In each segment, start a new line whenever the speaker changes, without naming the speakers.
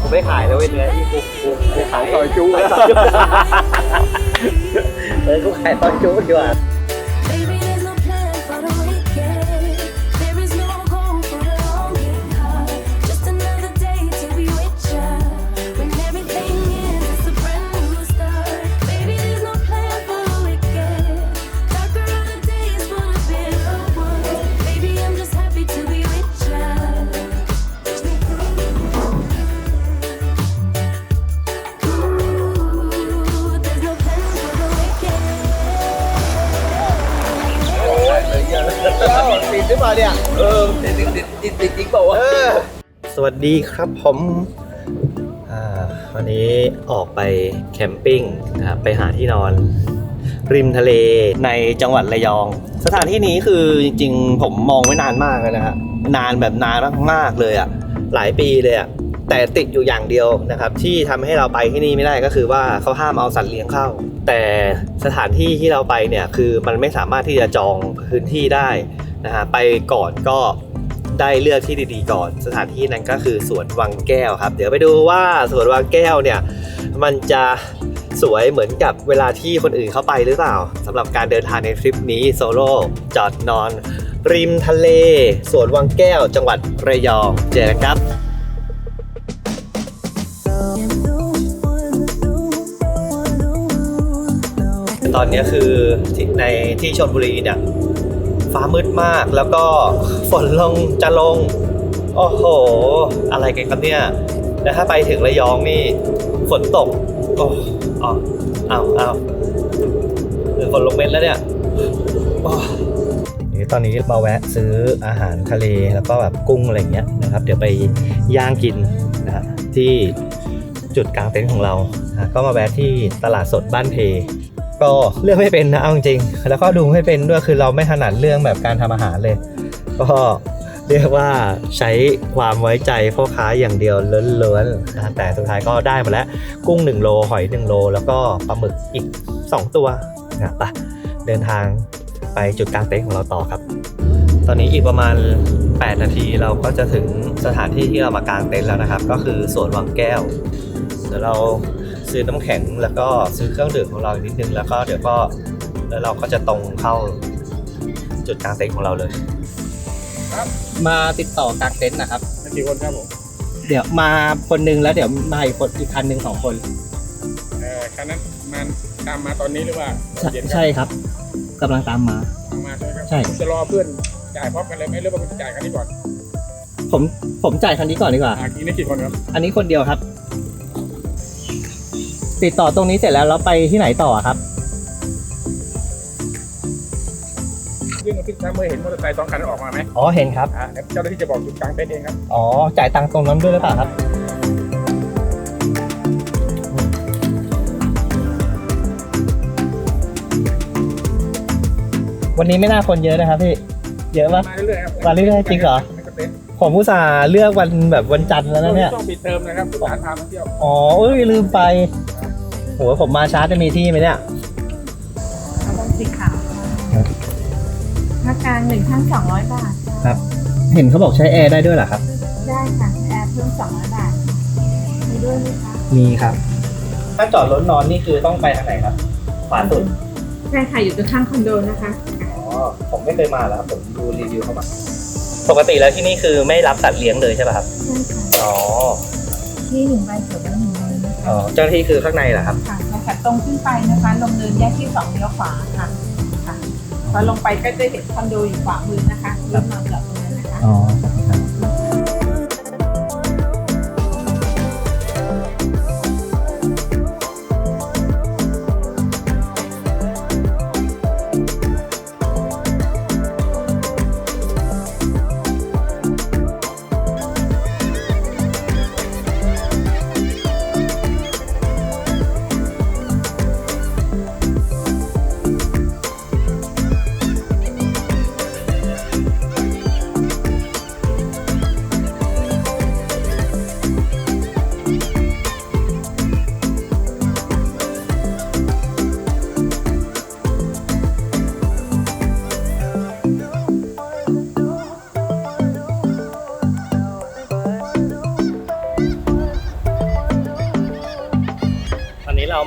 กูไม่ขายแล้วเว้ยเนื้อที่กูกูกูขายต่อยจู้เออกูขายต่อยจู้ดีกว่า ดีครับผมวันนี้ออกไปแคมปิ้งครับไปหาที่นอน ริมทะเลในจังหวัดระยอง สถานที่นี้คือจริงๆ ผมมองไว้นานมากนะฮะนานแบบนานมากๆเลยอะ่ะหลายปีเลยอะ่ะแต่ติดอยู่อย่างเดียวนะครับ ที่ทำให้เราไปที่นี่ไม่ได้ก็คือว่าเขาห้ามเอาสัตว์เลี้ยงเข้า แต่สถานที่ที่เราไปเนี่ยคือมันไม่สามารถที่จะจองพื้นที่ได้นะฮะไปก่อนก็ ได้เลือกที่ดีๆก่อน สถานที่นั้นก็คือสวนวังแก้วครับ เดี๋ยวไปดูว่าสวนวังแก้วเนี่ยมันจะสวยเหมือนกับเวลาที่คนอื่นเขาไปหรือเปล่าสำหรับการเดินทางในทริปนี้โซโล่จอดนอน ริมทะเลสวนวังแก้ว จังหวัดระยองเจอกันครับตอนนี้คือในที่ชลบุรีเนี่ย ฟ้ามืดมาก แล้วก็ฝนลงจะลง โอ้โห อะไรกันครับเนี่ยแล้วถ้าไปถึงระยองนี่ฝนตก โอ้อ๋ออ้าวอ้าวหรือฝนลงเม็ดแล้วเนี่ยนี่ตอนนี้มาแวะซื้ออาหารทะเลแล้วก็แบบกุ้งอะไรเงี้ยนะครับ เดี๋ยวไปย่างกินนะฮะที่จุดกลางเต็นท์ของเรานะก็มาแวะที่ตลาดสดบ้านเพ ก็เลือกไม่เป็นนะเอาจริงแล้วก็ดูไม่เป็นด้วยคือเราไม่ถนัดเรื่องแบบการทำอาหารเลย ก็เรียกว่าใช้ความไว้ใจพ่อค้าอย่างเดียวล้วนๆนะแต่สุดท้ายก็ได้มาแล้ว กุ้ง 1 โล หอย 1 โล แล้วก็ปลาหมึกอีก 2 ตัวนะไปเดินทางไปจุดกลางเต็นท์ของเราต่อครับ ตอนนี้อีกประมาณ 8 นาทีเราก็จะถึงสถานที่ที่เรามากางเต็นท์แล้วนะครับ ก็คือสวนวังแก้ว เดี๋ยวเรา ซื้อน้ำแข็งแล้วก็ซื้อเครื่องดื่มของเราอีกนิดนึงแล้วก็เดี๋ยวก็แล้วเราก็จะตรงเข้าจุดกลางเต็นท์ของเราเลย มาติดต่อกางเต็นท์นะครับ
กี่คนครับผม
เดี๋ยวมาคนนึงแล้วเดี๋ยวมาอีกคนอีกคันหนึ่งสองคน
เอ่อคันนั้นมันตามมาตอนนี้หรือว่า
ใช่
เย็นครับ
ใช่ครับกำลังตามมา
ตามมาใช่ไหมครับ
ใช่
ผมจะรอเพื่อนจ่ายพร้อมกันเลยไหมหรือว่าคุณจ่ายคันนี้ก่อน
ผมผมจ่ายคันนี้ก่อนดีกว่า
อ่ากี่นี่กี่คนครับ
อันนี้คนเดียวครับ ติดต่อตรงนี้เสร็จแล้วเราไปที่ไหนต่อครับ
เรื่องที่ถ้าเมื่อเห็นมอเตอร์ไซค์สองคันออกมาไหม
อ๋อเห็นครับ
อ่าเดี๋ยวเจ้าหน้าที่จะบอกจุดกลางเต็นท์เองครับ
อ๋อจ่ายตังค์ตรงนั้นด้วยหรือเปล่าครับวันนี้ไม่น่าคนเยอะนะครับพี่ เยอะปะ
มาเรื่อยๆครับ
มาเรื่อยๆจริงเหรอ
เต็นท์
ผมอุตส่าห์เลือกวันแบบวันจันทร์แล้วนะเนี่ย
ต้องปิดเทอมนะครับสถานพามาเที่ยว
อ๋อเอ้ยลืมไป โหผมมาช้าจะมีที่ไหมเนี่ย
เอาบงสีขาวค่ากลางหนึ่งท่านสองร้อยบาท
ครับ เห็นเขาบอกใช้แอร์ได้ด้วยเหรอครับ
ได้ค่ะแอร์เพิ่มสองร้อยบาท มีด้วยไหมคะ
มีครับ ถ้าจอดรถนอนนี่คือต้องไปทางไหนครับ ขวาสุด
ใช่ค่ะอยู่ตรงข้างคอนโดนะคะ
อ๋อ ผมไม่เคยมาแล้วครับผมดูรีวิวเข้ามา ปกติแล้วที่นี่คือไม่รับสัตว์เลี้ยงเลยใช่ป่ะครับ
ใช่ค่ะ
อ๋อ
ที่หนึ่งใบเสร็จแล้วหนึ่งใบนะ
อ๋อ
คะ
เจ้าหน้าที่คือข้างในเหรอครับ
ค่ะแล้วค่ะตรงขึ้นไปนะคะลงเนินแยกที่สองเลี้ยวขวาค่ะค่ะพอลงไปก็จะเห็นคอนโดอยู่ขวามือนะคะรถมาจอด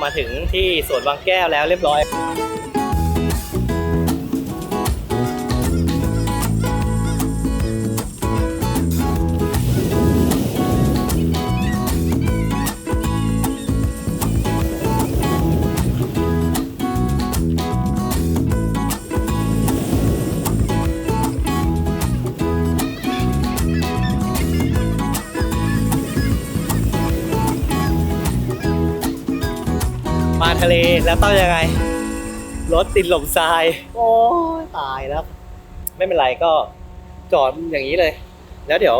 มาถึงที่สวนบางแก้วแล้วเรียบร้อย ทะเลแล้วต้องยังไง รถติดหล่มทราย โอ้ยตายแล้ว ไม่เป็นไรก็จอดอย่างนี้เลย แล้วเดี๋ยว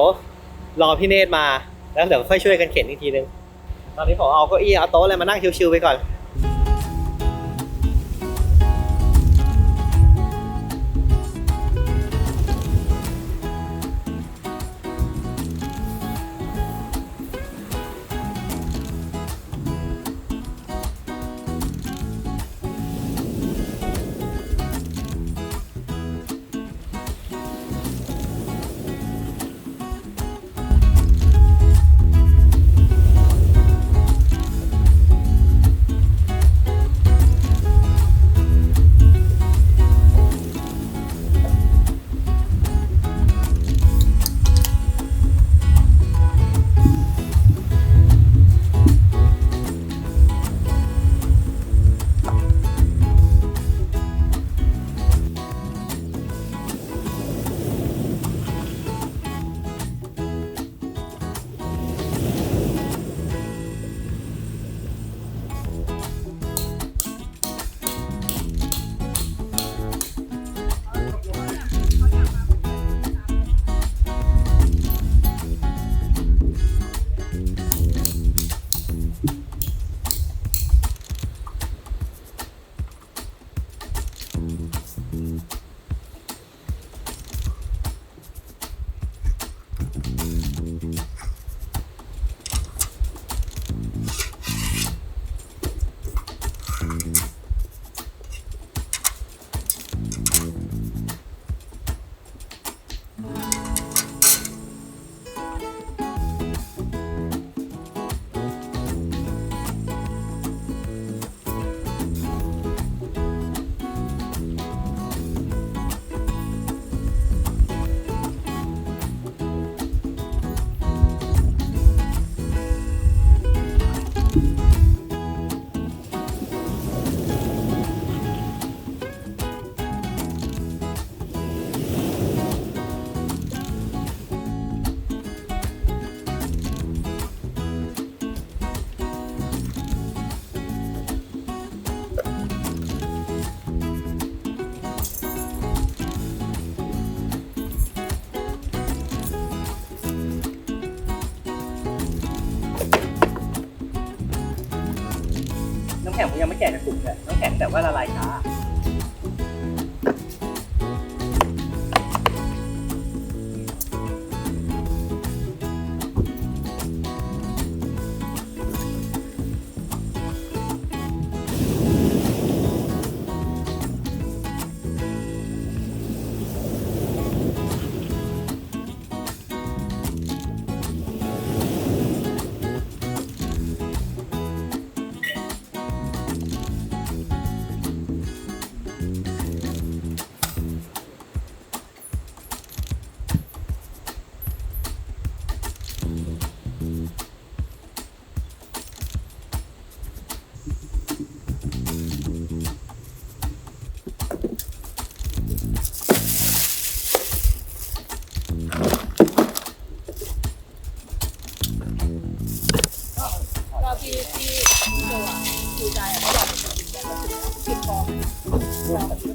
รอพี่เนตรมา แล้วเดี๋ยวค่อยช่วยกันเข็นอีกทีนึง ตอนนี้ผมเอาเก้าอี้เอาโต๊ะอะไรมานั่งชิวๆไปก่อน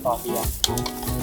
ต่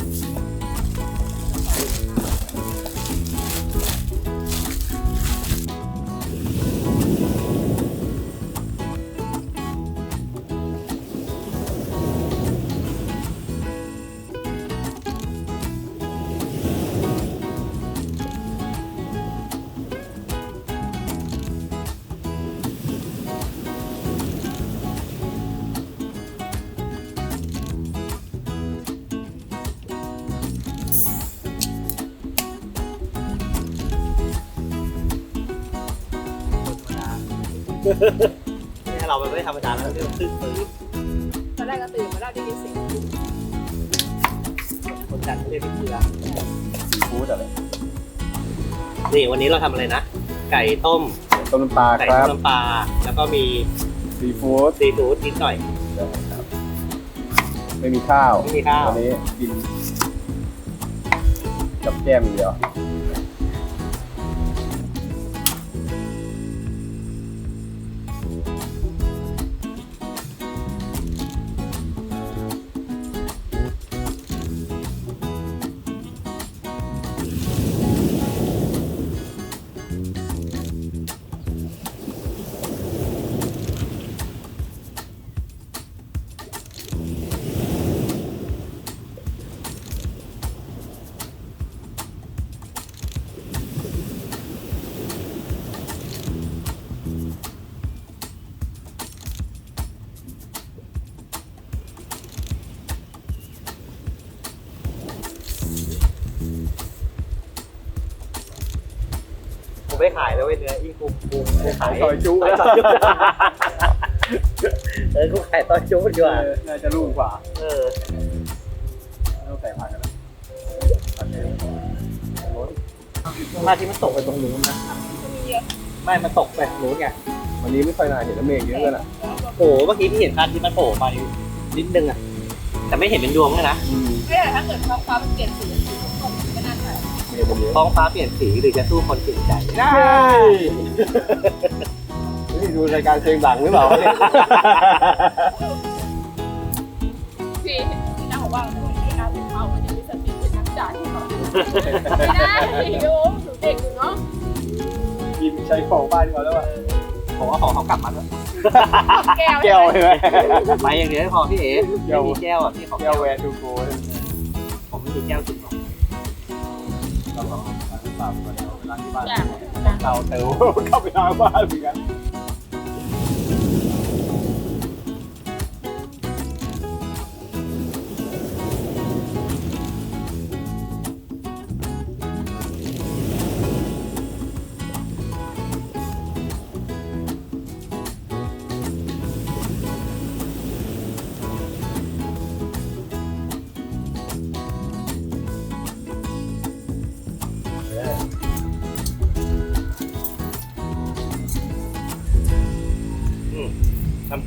อเบี
ยร์ไม่อะไร
เรามันไม่ธรรมดาแล้วที่มันขึ้นปื้ด
ตอนแรกก็ตื่นมาแล้วได้ยินเสียง
คนจันทร์เขาเรียกเป็นเกลือ
ซีฟู้ดอะไร
นี่วันนี้เราทำอะไรนะ ไก่ต้ม
ต้มน้ำปลา
ไก่
ค
ต้
รั
ม
บ
น้ำปลาแล้วก็มี
ซีฟู้ด
ซีฟู้ดนิดหน่อย
ครับไม่มีข้าว
ไม่มีข้าว
วันนี้กินกับแก้มอย่างเดียว
ไม่ขายแล้วเว้ยเนื้ออีกุมกุมกูขาย
ซอยจุ๊
ขายซอยจุ๊เออกูขายซอยจุ๊ดีกว่า
น่าจะรุ่งกว่า
เออ
ต้องใส่ผักกันนะผักเองรส
มาที่มันตกไปตรงนู้นนะ
มีเยอะ
ไม่มันตกไปตรงนู้นไง
วันนี้ไม่ค่อยนานเห็นน้ำเมฆเยอะเลยนะ
โอ้โหเมื่อกี้ที่เห็นพระอาที่มันโผล่มาอยู่นิดนึงอะแต่ไม่เห็นเป็นดวงเลยนะ
ไม่แต่ถ้าเกิดท้องฟ้ามันเปลี่ยนสี
ท้องฟ้าเปลี่ยนสีหรือจะสู้คนเปลี่ยนใจ
ได้ นี่ดูรายการเพลงดังหรือเปล่าเนี่ย
พี่พี่น้าบอกว่าพี่น้าเป็นเขามันยังมีสติเป็นนักจ่ายที่เขาไม่ได้โยมหนูเด็กอยู่เนาะ
กินใช้ของบ้านเขาแล้วอะ
ผมว่าของเขากลับมาแล้ว
แก้ว
แก้วใช่ไหม
ไปอย่างเดียวไม่พอพี่เอ๋
แก้ว
ไม่มีแก้วอะพี่ขอ
แก้
แก้
ว
ว
แวนทูโก
ผมไม่มีแก้วจริงหรอก
เราลองล้างปากก่อนเอาไปล้างที่บ้าน
จ้ะ
เราเต๋อเข้าไปล้างบ้านเหมือนกัน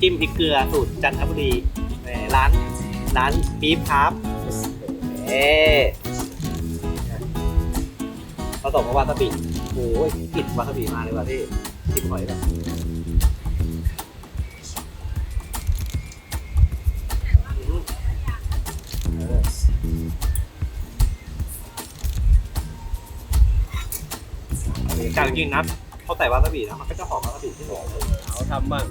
จิ้มพริกเกลือสูตรจันทบุรีแหมร้านร้านบีฟครับเอ๊ผสมกับวาซาบิโอ้ยกลิ่นวาซาบิมาเลยว่ะพี่กลิ่นหอยแบบอืมเออจากจริงนะเขาใส่วาซาบิแล้วมันก็จะหอมวาซาบิที่หอม
เอาทำบ้าง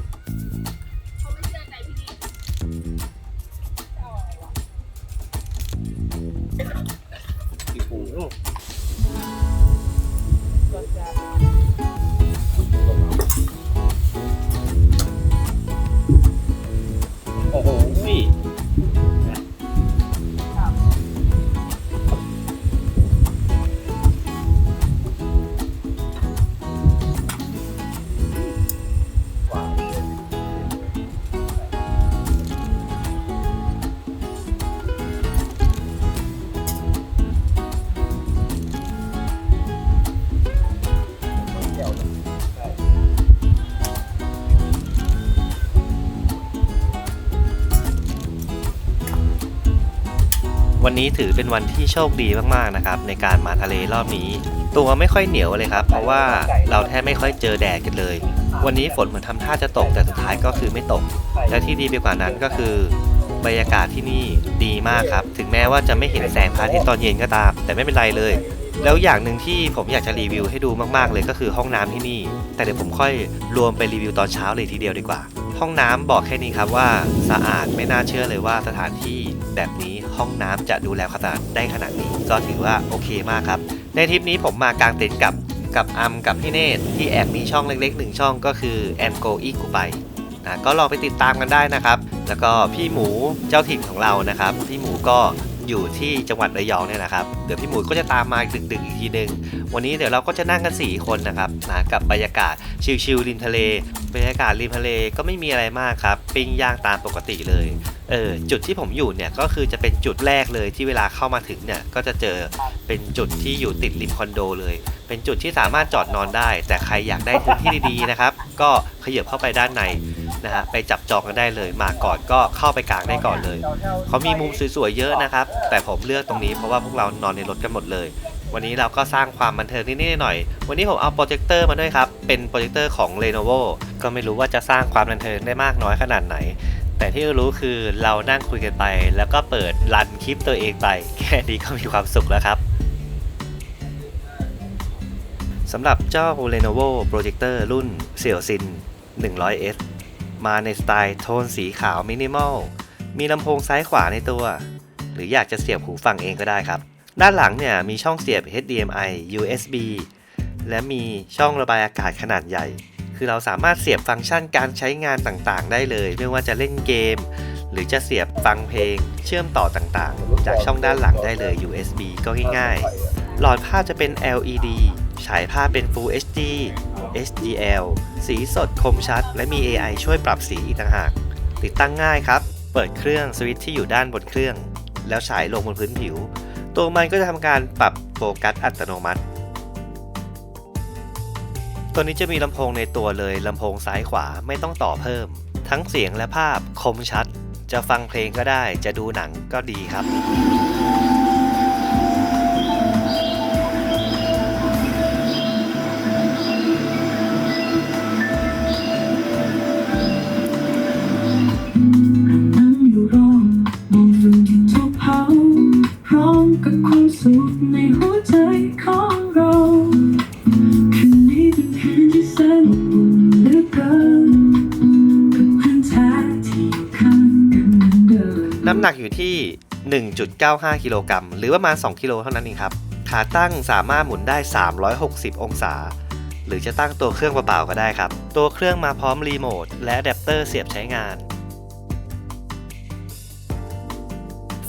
นนี้ถือเป็นวันที่โชคดีมากๆนะครับในการมาทะเลรอบนี้ ตัวไม่ค่อยเหนียวเลยครับ เพราะว่าเราแทบไม่ค่อยเจอแดดกันเลย วันนี้ฝนเหมือนทำท่าจะตกแต่สุดท้ายก็คือไม่ตก และที่ดีไปกว่านั้นก็คือบรรยากาศที่นี่ดีมากครับ ถึงแม้ว่าจะไม่เห็นแสงพระอาทิตย์ตอนเย็นก็ตาม แต่ไม่เป็นไรเลย แล้วอย่างหนึ่งที่ผมอยากจะรีวิวให้ดูมากๆ เลยก็คือห้องน้ำที่นี่ แต่เดี๋ยวผมค่อยรวมไปรีวิวตอนเช้าเลยทีเดียวดีกว่า ห้องน้ำบอกแค่นี้ครับว่าสะอาดไม่น่าเชื่อเลยว่าสถานที่แบบนี้ ห้องน้ำจะดูแลความสะอาดได้ขนาดนี้ ก็ถือว่าโอเคมากครับ ในทริปนี้ผมมากางเต็นท์กับกับอัมกับพี่เนตที่แอบมีช่องเล็กๆหนึ่งช่องก็คือแอนโกอีกูไปนะก็ลองไปติดตามกันได้นะครับ แล้วก็พี่หมูเจ้าถิ่นของเรานะครับ พี่หมูก็อยู่ที่จังหวัดระยองเนี่ยนะครับ เดี๋ยวพี่หมูก็จะตามมาดึกๆอีกทีนึง วันนี้เดี๋ยวเราก็จะนั่งกัน 4 คนนะครับนะกับบรรยากาศชิลๆริมทะเล บรรยากาศริมทะเลก็ไม่มีอะไรมากครับ ปิ้งย่างตามปกติเลย ออจุดที่ผมอยู่เนี่ยก็คือจะเป็นจุดแรกเลยที่เวลาเข้ามาถึงเนี่ยก็จะเจอเป็นจุดที่อยู่ติดริมคอนโดเลย เป็นจุดที่สามารถจอดนอนได้ แต่ใครอยากได้พื้นที่ดีๆนะครับ ก็ขยับเข้าไปด้านในนะฮะไปจับจองกันได้เลย มาก่อนก็เข้าไปกลางได้ก่อนเลยเขามีมุมสวยๆเยอะนะครับ แต่ผมเลือกตรงนี้เพราะว่าพวกเรานอนในรถกันหมดเลย วันนี้เราก็สร้างความบันเทิงนิดๆหน่อยๆวันนี้ผมเอาโปรเจคเตอร์มาด้วยครับเป็นโปรเจคเตอร์ของ Lenovo ก็ไม่รู้ว่าจะสร้างความบันเทิงได้มากน้อยขนาดไหน แต่ที่รู้คือเรานั่งคุยกันไป แล้วก็เปิดรันคลิปตัวเองไป แค่นี้ก็มีความสุขแล้วครับสำหรับเจ้า Lenovo Projector รุ่นเสี่ยวซิน 100S มาในสไตล์โทนสีขาวมินิมอล มีลำโพงซ้ายขวาในตัว หรืออยากจะเสียบหูฟังเองก็ได้ครับ ด้านหลังเนี่ยมีช่องเสียบ HDMI USB และมีช่องระบายอากาศขนาดใหญ่ คือเราสามารถเสียบฟังก์ชันการใช้งานต่างๆ ได้เลย ไม่ว่าจะเล่นเกม หรือจะเสียบฟังเพลง เชื่อมต่อต่างๆ จากช่องด้านหลังได้เลย USB ก็ง่ายๆ หลอดภาพจะเป็น LED ฉายภาพเป็น Full HD HDL สีสดคมชัด และมี AI ช่วยปรับสีอีกต่างหาก ติดตั้งง่ายครับ เปิดเครื่องสวิตช์ที่อยู่ด้านบนเครื่อง แล้วฉายลงบนพื้นผิว ตัวมันก็จะทำการปรับโฟกัสอัตโนมัติ ตัวนี้จะมีลำโพงในตัวเลยลำโพงซ้ายขวาไม่ต้องต่อเพิ่ม ทั้งเสียงและภาพคมชัด จะฟังเพลงก็ได้ จะดูหนังก็ดีครับ
รองมองกับความสุขในหัวใจของ หนักอยู่
ที่ 1.95 กิโลกรัมหรือประมาณ 2 กิโลเท่านั้นเองครับ ขาตั้งสามารถหมุนได้ 360 องศา หรือจะตั้งตัวเครื่องเปล่าๆก็ได้ครับ ตัวเครื่องมาพร้อมรีโมทและอะแดปเตอร์เสียบใช้งาน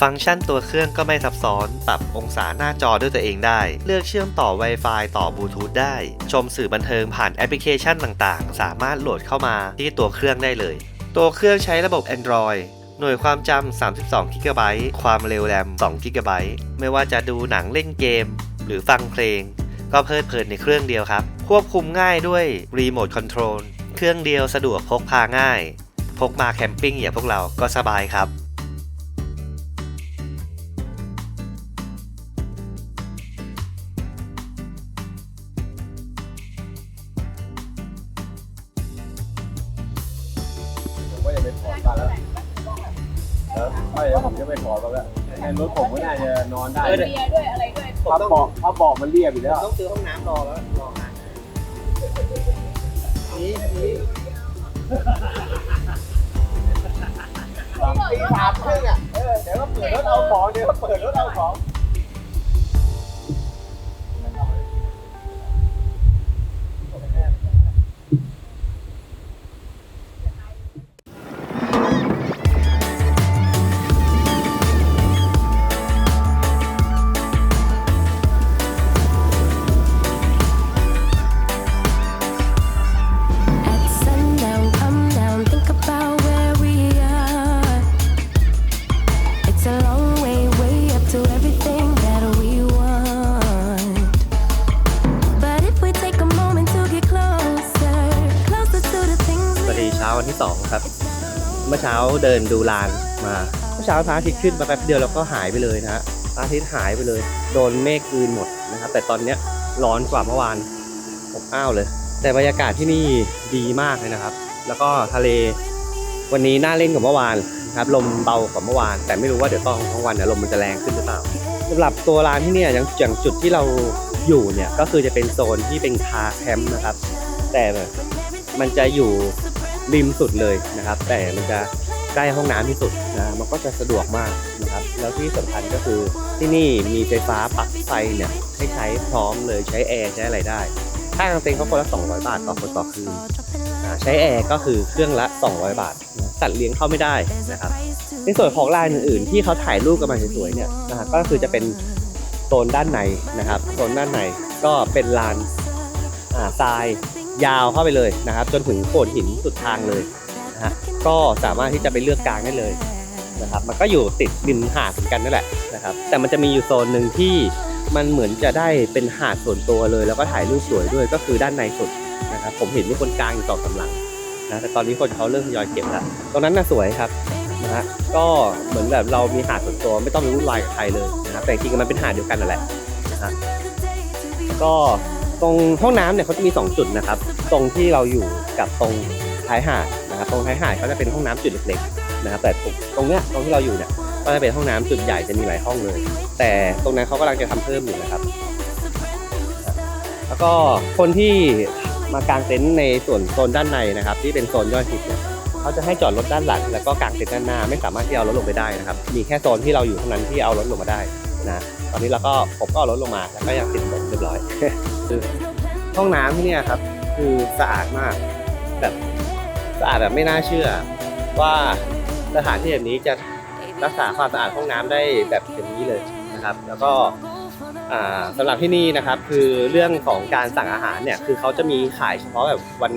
ฟังก์ชันตัวเครื่องก็ไม่ซับซ้อน ปรับองศาหน้าจอด้วยตัวเองได้ เลือกเชื่อมต่อ Wi-Fi ต่อบลูทูธได้ ชมสื่อบันเทิงผ่านแอปพลิเคชันต่างๆ สามารถโหลดเข้ามาที่ตัวเครื่องได้เลย ตัวเครื่องใช้ระบบ Android หน่วยความจำ 32 g b ความเร็วแรม 2 g b ไม่ว่าจะดูหนังเล่นเกม หรือฟังเพลง ก็เพลิดเพลินในเครื่องเดียวครับ ควบคุมง่ายด้วยรีโมทคอนโทรล เครื่องเดียวสะดวกพกพาง่าย พกมาแคมปิ้งอย่างพวกเราก็สบายครับ
ไม่เดี๋ยวผมจะไปถอนมาแล้วในรถผมก็น่าจะนอนได้
เบียร์ด้วยอะไรด้วย
ถ้าเบาะถ้าเบาะมันเรียบอยู่แล้ว
ต้องซื้อห้องน้ำรอแล้วรองาน
นี่นี่ตีสามครึ่งอะเออเดี๋ยวก็เปิดรถเอาของเดี๋ยวก็เปิดรถเอาของ
เมื่อเช้าเดินดูลานมาเมื่อเช้าพระอาทิตย์ขึ้นมาแป๊บเดียวแล้วก็หายไปเลยนะฮะพระอาทิตย์หายไปเลย โดนเมฆกลืนหมดนะครับ แต่ตอนเนี้ยร้อนกว่าเมื่อวานอบอ้าวเลย แต่บรรยากาศที่นี่ดีมากเลยนะครับ แล้วก็ทะเลวันนี้น่าเล่นกว่าเมื่อวานนะครับลมเบากว่าเมื่อวาน แต่ไม่รู้ว่าเดี๋ยวตอนกลางวันเนี่ยลมมันจะแรงขึ้นหรือเปล่าสำหรับตัวร้านที่เนี่ยอย่างอย่างจุดที่เราอยู่เนี่ยก็คือจะเป็นโซนที่เป็นคาแคมป์นะครับ แต่มันจะอยู่ริมสุดเลยนะครับ แต่มันจะ ใกล้ห้องน้ำที่สุดนะมันก็จะสะดวกมากนะครับ แล้วที่สำคัญก็คือที่นี่มีไฟฟ้าปลั๊กไฟเนี่ยให้ใช้พร้อมเลยใช้แอร์ใช้อะไรได้ค่ากางเต็นท์เขาคนละ200 บาทต่อคนต่อคืนใช้แอร์ก็คือเครื่องละ 200 บาทสัตว์เลี้ยงเข้าไม่ได้นะครับ
ในส่วนของลานอื่นๆ ที่เขาถ่ายรูปกันมาสวยๆเนี่ยนะฮะก็คือจะเป็นโซนด้านในนะครับโซนด้านในก็เป็นลานอาทรายยาวเข้าไปเลยนะครับ จนถึงโขดหินสุดทางเลยนะฮะ ก็สามารถที่จะไปเลือกกลางได้เลยนะครับ มันก็อยู่ติดริมหาดเหมือนกันนั่นแหละนะครับ แต่มันจะมีอยู่โซนหนึ่งที่มันเหมือนจะได้เป็นหาดส่วนตัวเลย แล้วก็ถ่ายรูปสวยด้วยก็คือด้านในสุดนะครับ ผมเห็นมีคนกลางอยู่สองสาหลังนะแต่ตอนนี้คนเขาเริ่มทยอยเก็บแล้วตรงนั้นน่ะสวยครับนะฮะก็เหมือนแบบเรามีหาดส่วนตัวไม่ต้องไปวุ่นวายกับใครเลยนะครับแต่จริงๆมันเป็นหาดเดียวกันนั่นแหละนะฮะก็ตรงห้องน้ำเนี่ยเขาจะมี 2 จุดนะครับ ตรงที่เราอยู่กับตรงท้ายหาด นะครับตรงท้ายหาดเขาจะเป็นห้องน้ำจุดเล็กๆนะครับแต่ตรงเนี้ยตรงที่เราอยู่เนี่ยก็จะเป็นห้องน้ำจุดใหญ่จะมีหลายห้องเลย แต่ตรงนั้นเขากำลังจะทำเพิ่มอยู่นะครับ แล้วก็คนที่มากางเต็นท์ในส่วนโซนด้านในนะครับ ที่เป็นโซนย่อยทิพย์เนี่ยเขาจะให้จอดรถด้านหลัง แล้วก็กางเต็นท์ด้านหน้าไม่สามารถที่เอารถลงไปได้นะครับ มีแค่โซนที่เราอยู่เท่านั้นที่เอารถลงมาได้นะตอนนี้เราก็ผมก็เอารถลงมาแล้วก็ยังติดรถเรียบร้อยห้องน้ำที่นี่ครับคือสะอาดมากแบบะอาดแบบไม่น่าเชื่อ ว่าสถานที่แบบนี้จะรักษาความสะอาดห้องน้ำได้แบบอย่างนี้เลยนะครับ แล้วก็อ่าสำหรับที่นี่นะครับคือเรื่องของการสั่งอาหารเนี่ยคือเขาจะมีขายเฉพาะแบบวัน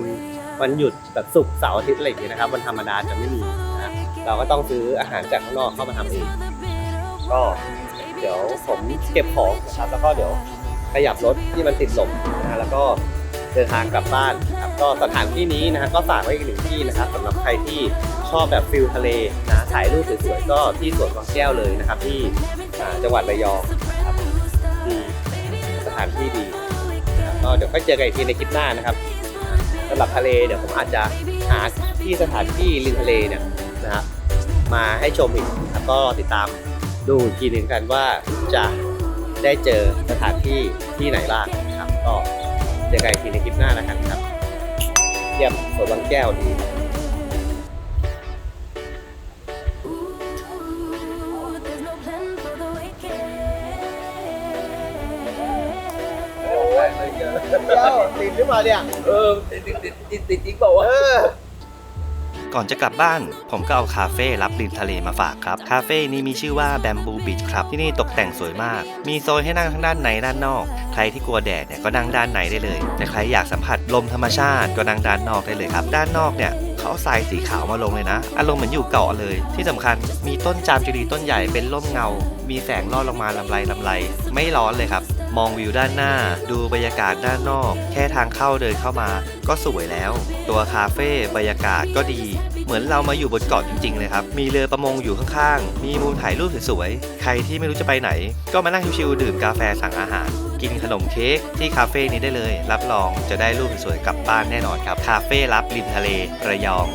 วันหยุดแบบศุกร์เสาร์อาทิตย์อะไรอย่างเงี้ยนะครับวันธรรมดาจะไม่มีนะเราก็ต้องซื้ออาหารจากข้างนอกเข้ามาทำเองก็เดี๋ยวผมเก็บของนะครับแล้วก็เดี๋ยวขยับรถที่มันติดลมนะแล้วก็เดินทางกลับบ้าน ก็สถานที่นี้นะฮะก็ฝากไว้อีกหนึ่งที่นะครับสำหรับใครที่ชอบแบบฟิลทะเลนะถ่ายรูปสวยๆก็ที่สวนวังแก้วเลยนะครับที่จังหวัดระยองนะครับดีสถานที่ดีนะครับก็เดี๋ยวค่อยเจอกันอีกทีในคลิปหน้านะครับสำหรับทะเลเดี๋ยวผมอาจจะหาที่สถานที่ริมทะเลเนี่ยนะครับมาให้ชมอีกครับก็ติดตามดูอีกทีหนึ่งกันว่าจะได้เจอสถานที่ที่ไหนบ้างนะครับ ก็เจอกันอีกทีในคลิปหน้าแล้วกันครับ เยี่ยมสวนบางแก้วดี
Ooh, there's no plan for the weekend.
ติดหรือเปล่าเนี่ย
เออติดติดติดติดติดจริงเปล่าวะ
ก่อนจะกลับบ้าน ผมก็เอาคาเฟ่รับริมทะเลมาฝากครับ คาเฟ่นี้มีชื่อว่าแบมบูบีชครับ ที่นี่ตกแต่งสวยมาก มีโซนให้นั่งทั้งด้านในด้านนอก ใครที่กลัวแดดเนี่ยก็นั่งด้านในได้เลย แต่ใครอยากสัมผัสลมธรรมชาติก็นั่งด้านนอกได้เลยครับ ด้านนอกเนี่ย เขาเอาทรายสีขาวมาลงเลยนะ อารมณ์เหมือนอยู่เกาะเลย ที่สำคัญมีต้นจามจุรีต้นใหญ่เป็นร่มเงา มีแสงลอดลงมาลำไรลำไร ไม่ร้อนเลยครับ มองวิวด้านหน้า ดูบรรยากาศด้านนอก แค่ทางเข้าเดินเข้ามา ก็สวยแล้ว ตัวคาเฟ่บรรยากาศก็ดี เหมือนเรามาอยู่บนเกาะจริงๆเลยครับ มีเรือประมงอยู่ข้างๆ มีมุมถ่ายรูปสวยๆ ใครที่ไม่รู้จะไปไหน ก็มานั่งชิวๆดื่มกาแฟสั่งอาหาร กินขนมเค้กที่คาเฟ่นี้ได้เลย รับรองจะได้รูปสวยๆกลับบ้านแน่นอนครับ คาเฟ่รับริมทะเลระยอง